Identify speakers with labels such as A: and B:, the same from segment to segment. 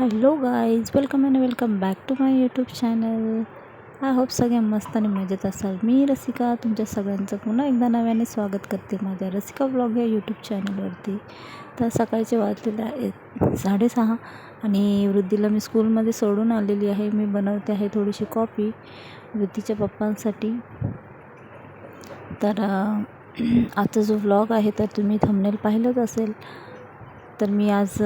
A: Hello guys welcome and welcome back to my YouTube channel I hope सगळे मस्त आणि मजेत असाल. मी रसिका तुमच्या सगळ्यांचं पुन्हा एकदा नव्याने स्वागत करते माझ्या रसिका ब्लॉग या यूट्यूब चॅनलवरती तर सकाळचे वाजलेले आहेत साडेसहा आणि वृद्धीला मी स्कूलमध्ये सोडून आलेली आहे. मी बनवते आहे थोडीशी कॉफी वृद्धीच्या पप्पांसाठी. तर आजचा जो व्लॉग आहे तर तुम्ही थंबनेल पाहिलंच असेल. तर मी आज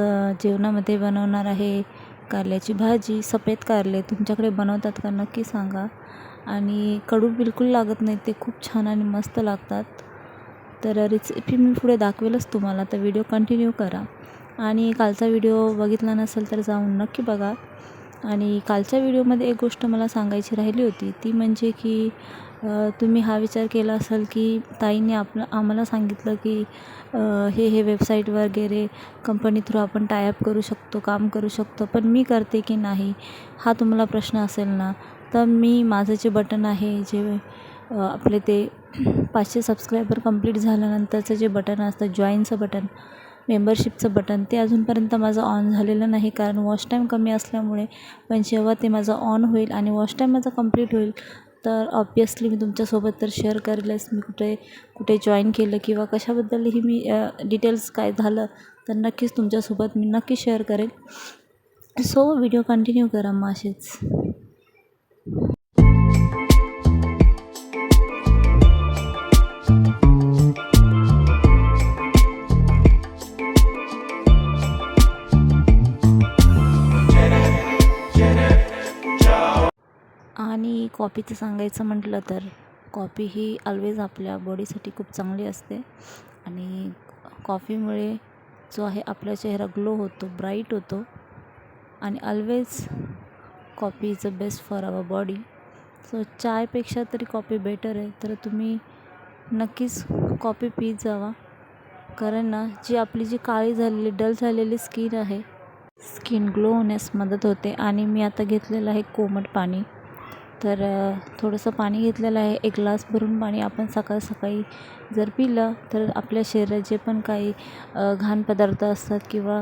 A: जेवणामध्ये बनवणार आहे कारल्याची भाजी. सफेद कारले तुमच्याकडे बनवतात का नक्की सांगा. आणि कडू बिलकुल लागत नाही ते खूप छान आणि मस्त लागतात. तर रेसिपी मी पुढे दाखवेलच तुम्हाला तर व्हिडिओ कंटिन्यू करा. आणि कालचा व्हिडिओ बघितला नसेल तर जाऊन नक्की बघा. आणि कालच्या व्हिडिओमध्ये एक गोष्ट मला सांगायची राहिली होती. ती म्हणजे की तुम्ही हा विचार केला असाल की ताईने आपलं आम्हाला सांगितलं की हे हे वेबसाईट वगैरे कंपनी थ्रू आपण टायअप करू शकतो काम करू शकतो पण मी करते की नाही हा तुम्हाला प्रश्न असेल ना तर मी माझं जे बटन आहे जे आपले ते पाचशे सबस्क्रायबर कंप्लीट झाल्यानंतरचं जे बटन असतं जॉईनचं बटन मेंबरशिपचं बटन. ते अजूनपर्यंत माझं ऑन झालेलं नाही कारण वॉच टाईम कमी असल्यामुळे पण जेव्हा ते माझं ऑन होईल आणि वॉच टाईम माझा कंप्लीट होईल तर ऑब्वियसली मी तुमच्यासोबत तर शेअर करेलच. मी कुठे कुठे जॉईन केलं किंवा कशाबद्दलही मी डिटेल्स काय झालं तर नक्कीच तुमच्यासोबत मी नक्की शेअर करेल. सो व्हिडिओ कंटिन्यू करा मग असेच आणि कॉफीचं सांगायचं म्हटलं तर कॉफी ही ऑलवेज आपल्या बॉडीसाठी खूप चांगली असते. आणि कॉफीमुळे जो आहे आपला चेहरा ग्लो होतो ब्राईट होतो. आणि always coffee is a best for our body so चायपेक्षा तरी कॉफी बेटर आहे. तर तुम्ही नक्कीच कॉफी पीत जावा. कारण ना जी आपली जी काळी झालेली डल झालेली स्किन आहे स्किन ग्लो होण्यास मदत होते. आणि मी आता घेतलेलं आहे कोमट पाणी. तर थोडंसं पाणी घेतलेलं आहे. एक ग्लास भरून पाणी आपण सकाळ सकाळी जर पिलं तर आपल्या शरीरात जे पण काही घाण पदार्थ असतात किंवा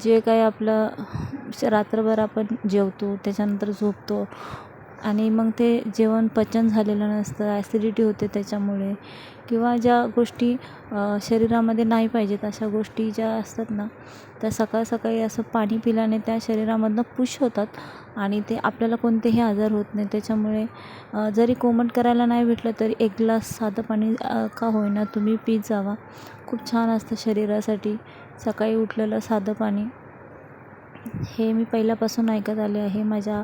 A: जे काही आपलं श- रात्रभर आपण जेवतो त्याच्यानंतर झोपतो आणि मग ते जेवण पचन झालेलं नसतं ॲसिडिटी होते त्याच्यामुळे. किंवा ज्या गोष्टी शरीरामध्ये नाही पाहिजेत अशा गोष्टी ज्या असतात ना त्या सकाळ सकाळी असं पाणी पिल्याने त्या शरीरामधनं पुश होतात आणि ते आपल्याला कोणतेही आजार होत नाही त्याच्यामुळे जरी कोमट करायला नाही भेटलं तरी एक ग्लास साधं पाणी का होईना तुम्ही पीत जावा. खूप छान असतं शरीरासाठी. सकाळी उठलेलं साधं पाणी. हे मी पहिल्यापासून ऐकत आले आहे. माझ्या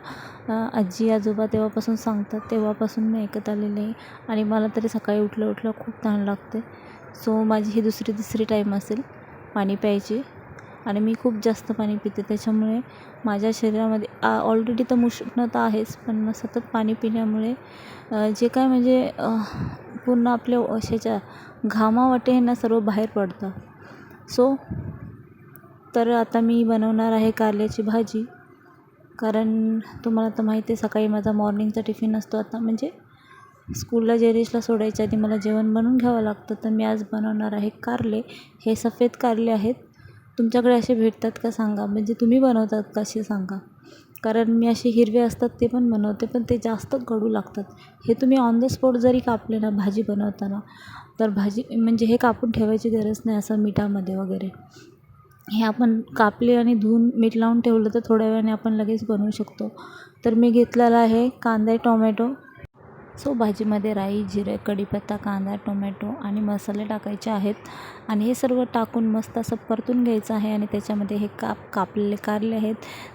A: आजी आजोबा तेव्हापासून सांगतात तेव्हापासून मी ऐकत आलेले आहे. आणि मला तरी सकाळी उठलं उठलं खूप तहान लागते. सो माझी ही दुसरी तिसरी टाईम असेल पाणी प्यायची. आणि मी खूप जास्त पाणी पिते. त्याच्यामुळे माझ्या शरीरामध्ये ऑलरेडी तर उष्णता आहेच पण सतत पाणी पिण्यामुळे जे काय म्हणजे पूर्ण आपल्या अशाच्या घामावाटे हे ना सर्व बाहेर पडतं सो तर आता मी बनवणार आहे कारल्याची भाजी. कारण तुम्हाला तर माहिती आहे सकाळी माझा मॉर्निंगचा टिफिन असतो आता. म्हणजे स्कूलला जेरिशला सोडायच्या आधी मला जेवण बनवून घ्यावं लागतं. तर मी आज बनवणार आहे कारले. हे सफेद कारले आहेत. तुमच्याकडे असे भेटतात का सांगा? म्हणजे तुम्ही बनवतात का असे सांगा? कारण मी असे हिरवे असतात ते पण बनवते पण ते जास्त गडू लागतात. हे तुम्ही ऑन द स्पॉट जरी कापले ना भाजी बनवताना तर भाजी म्हणजे हे कापून ठेवायची गरज नाही असं मिठामध्ये वगैरे. हे आपण कापले आणि धुवून मीठ लावून ठेवलं तर थोड्या वेळाने आपण लगेच बनवू शकतो. तर मी घेतलेला आहे कांदे टोमॅटो. सो भाजीमध्ये राई जिरे कढीपत्ता कांदा टोमॅटो आणि मसाले टाकायचे आहेत. आणि हे सर्व टाकून मस्त असं परतून घ्यायचं आहे आणि त्याच्यामध्ये हे काप कापलेले कारले आहेत.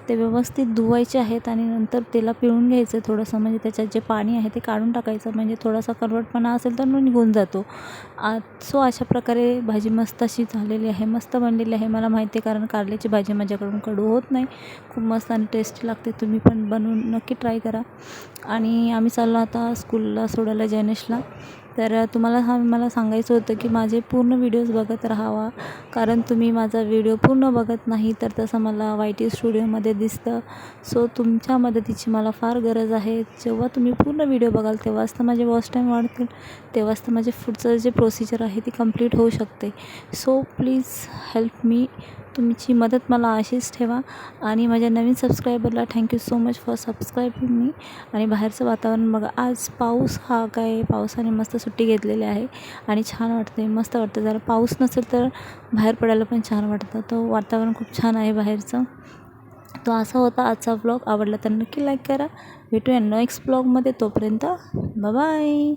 A: ते व्यवस्थित धुवायचे आहेत आणि नंतर त्याला पिळून घ्यायचं थोडंसं. म्हणजे त्याच्यात जे पाणी आहे ते काढून टाकायचं. म्हणजे थोडासा करवटपणा असेल तर निघून जातो. आ सो अशा प्रकारे भाजी मस्त अशी झालेली आहे. मस्त बनलेली आहे. मला माहिती आहे कारण कारल्याची भाजी माझ्याकडून कडू होत नाही. खूप मस्त आणि टेस्टी लागते. तुम्ही पण बनवून नक्की ट्राय करा. आणि आम्ही चाललो आता स्कूलला सोडायला जैनेशला तर तुम्हाला हा मला सांगायचं होतं की माझे पूर्ण व्हिडिओज बघत राहावा. कारण तुम्ही माझा व्हिडिओ पूर्ण बघत नाही तर तसं मला वाय टी स्टुडिओमध्ये दिसतं. सो तुमच्या मदतीची मला फार गरज आहे. जेव्हा तुम्ही पूर्ण व्हिडिओ बघाल तेव्हाच तर माझे वॉच टाईम वाढतील. तेव्हाच तर माझे पुढचं जे प्रोसिजर आहे ती कंप्लीट होऊ शकते. सो प्लीज हेल्प मी तुमची मदत मला अशीच ठेवा. आणि माझ्या नवीन सबस्क्रायबरला thank you so much for subscribing मी आणि बाहेरचं वातावरण बघा आज पाऊस हा काय पावसाने मस्त सुट्टी घेतलेली आहे. आणि छान वाटते मस्त वाटतं जरा पाऊस नसेल तर बाहेर पडायला पण छान वाटतं. तो वातावरण खूप छान आहे बाहेरचं. तो असा होता आजचा ब्लॉग आवडला तर नक्की लाईक करा. भेटूया नेक्स्ट ब्लॉगमध्ये तोपर्यंत बाय